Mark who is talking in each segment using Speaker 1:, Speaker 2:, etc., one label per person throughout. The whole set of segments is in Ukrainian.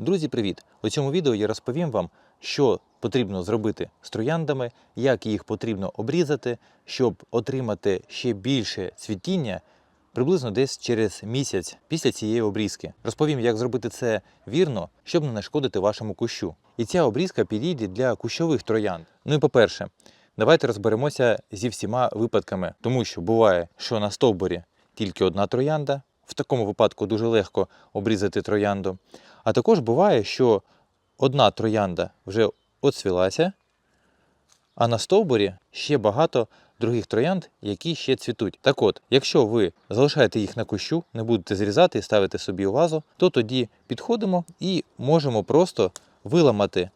Speaker 1: Друзі, привіт! У цьому відео я розповім вам, що потрібно зробити з трояндами, як їх потрібно обрізати, щоб отримати ще більше цвітіння приблизно десь через місяць після цієї обрізки. Розповім, як зробити це вірно, щоб не нашкодити вашому кущу. І ця обрізка підійде для кущових троянд. Ну і по-перше, давайте розберемося зі всіма випадками, тому що буває, що на стовбурі тільки одна троянда. В такому випадку дуже легко обрізати троянду. А також буває, що одна троянда вже оцвілася, а на стовбурі ще багато других троянд, які ще цвітуть. Так от, якщо ви залишаєте їх на кущу, не будете зрізати і ставити собі у вазу, то тоді підходимо і можемо просто виламати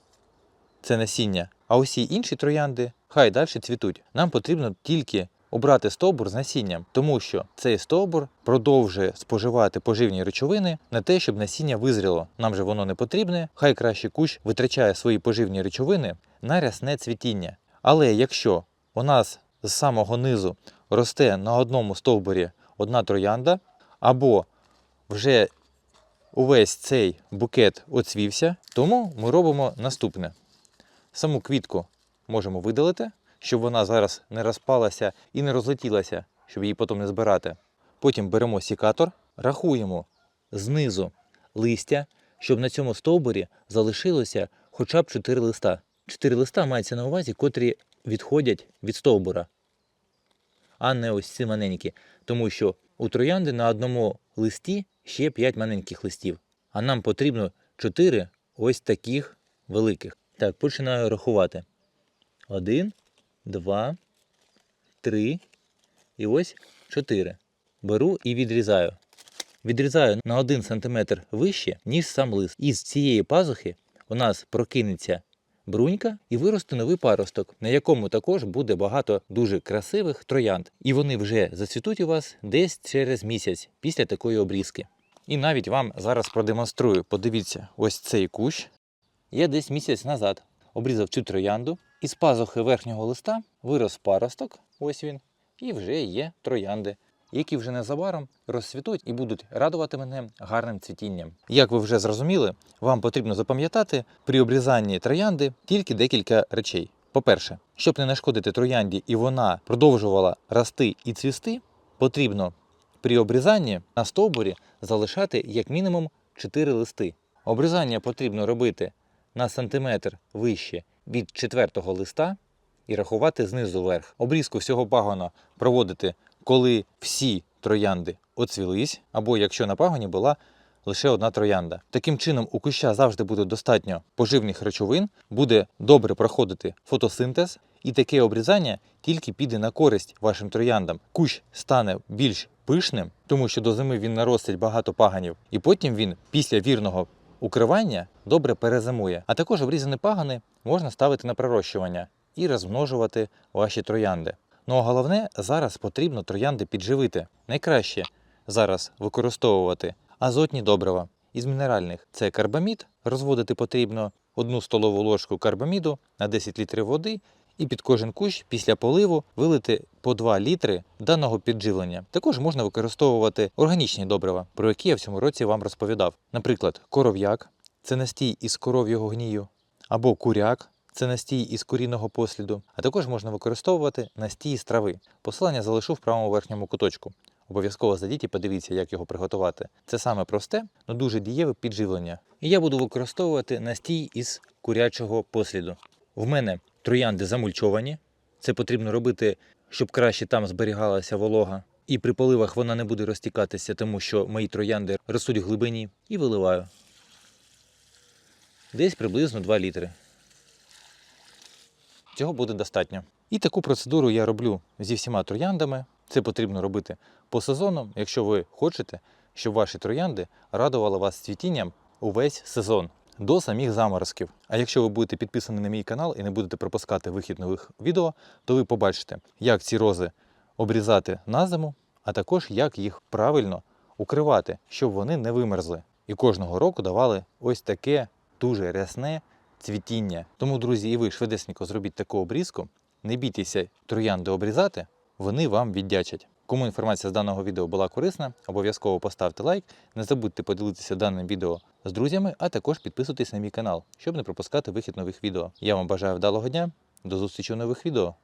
Speaker 1: це насіння. А усі інші троянди хай далі цвітуть. Нам потрібно тільки обрати стовбур з насінням, тому що цей стовбур продовжує споживати поживні речовини на те, щоб насіння визріло. Нам же воно не потрібне. Хай краще кущ витрачає свої поживні речовини на рясне цвітіння. Але якщо у нас з самого низу росте на одному стовбурі одна троянда, або вже увесь цей букет оцвівся, тому ми робимо наступне. Саму квітку можемо видалити, щоб вона зараз не розпалася і не розлетілася, щоб її потім не збирати. Потім беремо сікатор, рахуємо знизу листя, щоб на цьому стовбурі залишилося хоча б 4 листа. 4 листа мається на увазі, котрі відходять від стовбура, а не ось ці маленькі. Тому що у троянди на одному листі ще 5 маленьких листів. А нам потрібно 4 ось таких великих. Так, починаю рахувати. Один, два, три і ось чотири. Беру і відрізаю. Відрізаю на 1 см вище, ніж сам лист. Із цієї пазухи у нас прокинеться брунька і виросте новий паросток, на якому також буде багато дуже красивих троянд. І вони вже зацвітуть у вас десь через місяць після такої обрізки. І навіть вам зараз продемонструю. Подивіться, ось цей кущ. Я десь місяць назад обрізав цю троянду, і з пазухи верхнього листа вирос паросток, ось він, і вже є троянди, які вже незабаром розцвітуть і будуть радувати мене гарним цвітінням. Як ви вже зрозуміли, вам потрібно запам'ятати при обрізанні троянди тільки декілька речей. По-перше, щоб не нашкодити троянді і вона продовжувала рости і цвісти, потрібно при обрізанні на стовбурі залишати як мінімум 4 листи. Обрізання потрібно робити на сантиметр вище від четвертого листа і рахувати знизу вверх. Обрізку всього пагона проводити, коли всі троянди оцвілись, або якщо на пагоні була лише одна троянда. Таким чином, у куща завжди буде достатньо поживних речовин, буде добре проходити фотосинтез, і таке обрізання тільки піде на користь вашим трояндам. Кущ стане більш пишним, тому що до зими він наростить багато паганів, і потім він після вірного укривання добре перезимує. А також обрізані пагани можна ставити на пророщування і розмножувати ваші троянди. Ну а головне, зараз потрібно троянди підживити. Найкраще зараз використовувати азотні добрива із мінеральних це карбамід. Розводити потрібно одну столову ложку карбаміду на 10 літрів води. І під кожен кущ після поливу вилити по 2 літри даного підживлення. Також можна використовувати органічні добрива, про які я в цьому році вам розповідав. Наприклад, коров'як це настій із коров'ього гнію, або куряк це настій із куріного посліду, а також можна використовувати настій з трави. Посилання залишу в правому верхньому куточку. Обов'язково зайдіть і подивіться, як його приготувати. Це саме просте, але дуже дієве підживлення. І я буду використовувати настій із курячого посліду. В мене троянди замульчовані. Це потрібно робити, щоб краще там зберігалася волога. І при поливах вона не буде розтікатися, тому що мої троянди ростуть в глибині. І виливаю. Десь приблизно 2 літри. Цього буде достатньо. І таку процедуру я роблю зі всіма трояндами. Це потрібно робити по сезону, якщо ви хочете, щоб ваші троянди радували вас цвітінням увесь сезон до самих заморозків. А якщо ви будете підписані на мій канал і не будете пропускати вихід нових відео, то ви побачите, як ці рози обрізати на зиму, а також як їх правильно укривати, щоб вони не вимерзли. І кожного року давали ось таке дуже рясне цвітіння. Тому, друзі, і ви швидесенько зробіть таку обрізку. Не бійтеся троянди обрізати, вони вам віддячать. Кому інформація з даного відео була корисна, обов'язково поставте лайк. Не забудьте поділитися даним відео з друзями, а також підписуйтесь на мій канал, щоб не пропускати вихід нових відео. Я вам бажаю вдалого дня. До зустрічі у нових відео.